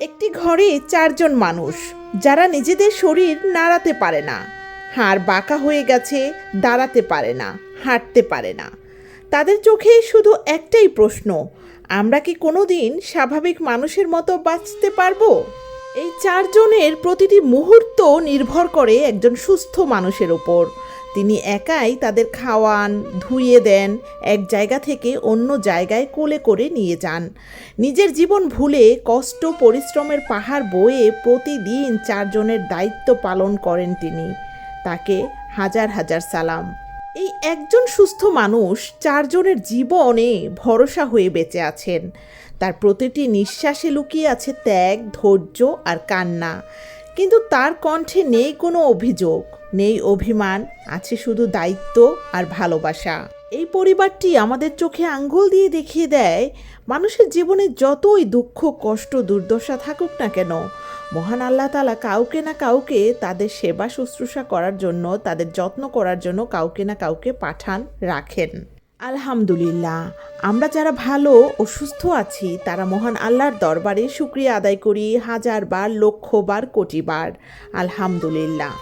একটি ঘরে চারজন মানুষ, যারা নিজেদের শরীর নাড়াতে পারে না। হাড় বাঁকা হয়ে গেছে, দাঁড়াতে পারে না, হাঁটতে পারে না। তাদের চোখে শুধু একটাই প্রশ্ন, আমরা কি কোনো দিন স্বাভাবিক মানুষের মতো বাঁচতে পারব? এই চারজনের প্রতিটি মুহূর্ত নির্ভর করে একজন সুস্থ মানুষের ওপর। তিনি একাই তাদের খাওয়ান, ধুয়ে দেন, এক জায়গা থেকে অন্য জায়গায় কোলে করে নিয়ে যান। নিজের জীবন ভুলে কষ্ট, পরিশ্রমের পাহাড় বয়ে প্রতিদিন চারজনের দায়িত্ব পালন করেন তিনি। তাকে হাজার হাজার সালাম। এই একজন সুস্থ মানুষ চারজনের জীবনে ভরসা হয়ে বেঁচে আছেন। তার প্রতিটি নিঃশ্বাসে লুকিয়ে আছে ত্যাগ, ধৈর্য আর কান্না। কিন্তু তার কণ্ঠে নেই কোনো অভিযোগ। নেই অভিমান, আছে শুধু দায়িত্ব আর ভালোবাসা। এই পরিবারটি আমাদের চোখে আঙ্গুল দিয়ে দেখিয়ে দেয়, মানুষের জীবনে যতই দুঃখ, কষ্ট, দুর্দশা থাকুক না কেন, মহান আল্লাহ তালা কাউকে না কাউকে তাদের সেবা শুশ্রূষা করার জন্য, তাদের যত্ন করার জন্য কাউকে না কাউকে পাঠান, রাখেন। আলহামদুলিল্লাহ, আমরা যারা ভালো ও সুস্থ আছি, তারা মহান আল্লাহর দরবারে শুক্রিয়া আদায় করি হাজার বার, লক্ষ বার, কোটি বার। আলহামদুলিল্লাহ।